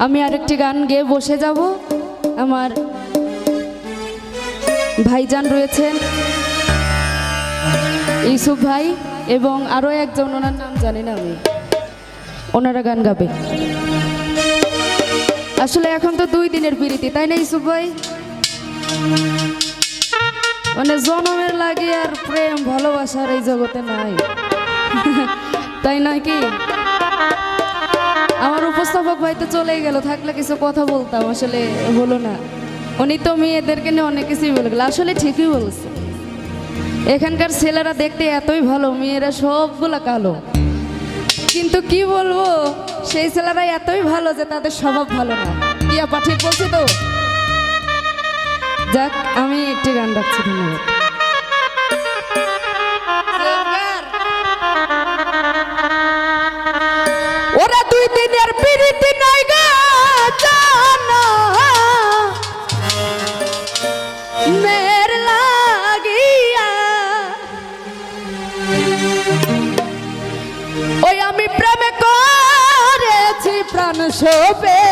আমি আরেকটি গান গেয়ে বসে যাব। আমার ভাইজান রয়েছেন ইউসুফ ভাই এবং আরও একজন, ওনার নাম জানি না আমি। ওনারা গান গাবে। আসলে এখন তো দুই দিনের বিরতি তাই না ইউসুফ ভাই? মানে জনমের লাগে আর প্রেম, ভালোবাসার এই জগতে নাই। তাই নয় কি? আমার উপস্থাপক ভাই তো চলেই গেল, থাকলে কিছু কথা বলতাম, আসলে হলো না। উনি তো মেয়েদেরকে নিয়ে অনেক কিছুই বলে গেল, আসলে ঠিকই বলছে। এখানকার ছেলেরা দেখতে এতই ভালো, মেয়েরা সবগুলা কালো। কিন্তু কি বলব, সেই ছেলেরা এতই ভালো যে তাদের স্বভাব ভালো না। কি আপা ঠিক বলছি তো? যাক, আমি একটি গান রাখছি, ধন্যবাদ। নাই জানা। মের লাগিয়া ওই আমি প্রেমে করেছি প্রাণ শোপেছি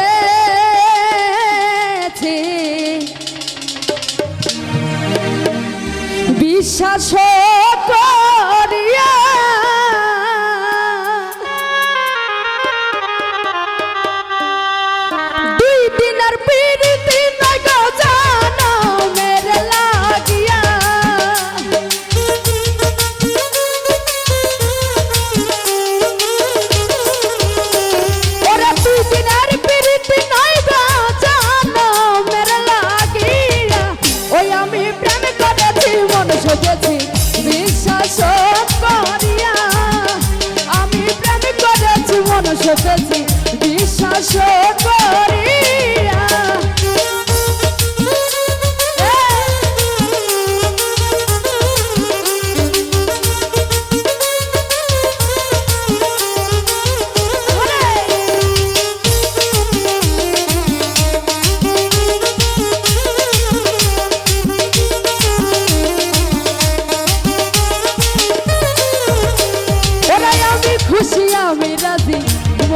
বিশ্বাস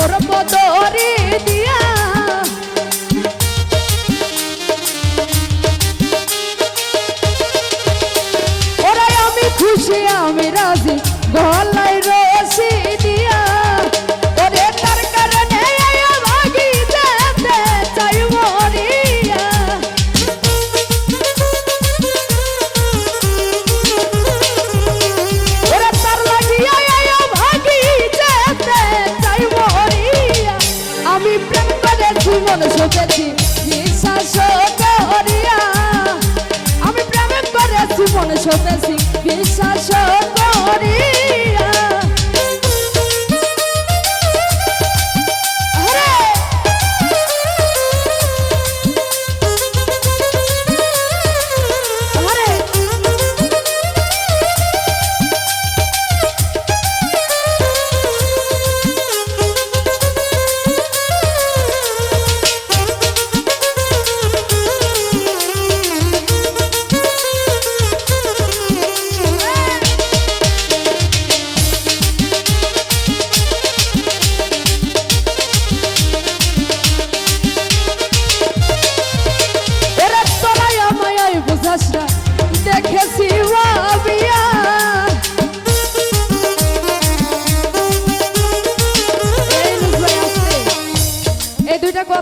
মোর পদরি করেছি সোচেছি বিশ্বাস করিয়া। আমি প্রেমে করেছি মন সোচেছি বিশ্বাস করিয়া।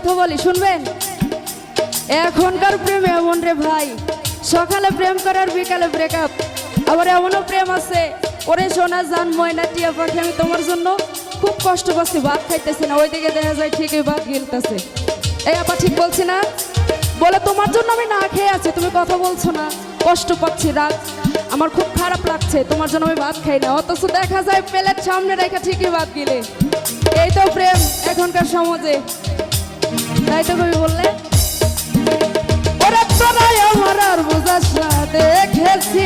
কথা বলি, শুনবেন? এখনকার প্রেম এমন রে ভাই। সকালে প্রেম করার, বিকালে ব্রেকআপ আবার এমনও প্রেম আছে, ওরে সোনা, জান, ময়না, টিয়া পাখি, আমি তোমার জন্য খুব কষ্ট পাচ্ছি, ভাত খাইতেছি না। ওইদিকে দেখা যায় ঠিকই ভাত গিলতেছে। এই আপা ঠিক বলছি না? বলে, তোমার জন্য আমি না খেয়ে আছি, তুমি কথা বলছো না। কষ্ট পাচ্ছি, রাত। আমার খুব খারাপ লাগছে, তোমার জন্য আমি ভাত খাই না। অথচ দেখা যায়, প্লেট সামনে রেখে ঠিকই ভাত গিলে। এই তো প্রেম, এখনকার সমাজে। তাই তো কবি বললে? ওরে তোরাই আমার আর বুঝাস না দেখেছি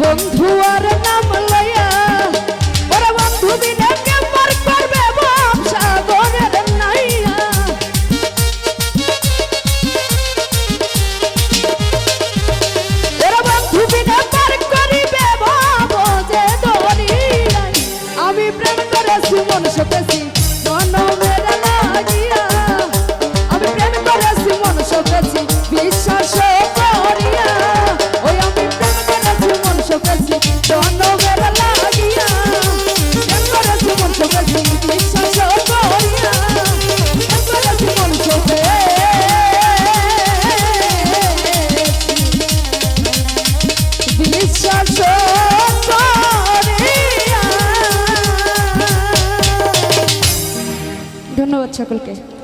বন্ধু আর নাম লইয়া, ওরা বন্ধু দিনে কেমন করবে ব্যবসা নাইয়া? এরা বন্ধু বিনা পার করিবে ভাবো যে আমি প্রেম করেছি মন সপেছি ধন্যবাদ সকলকে।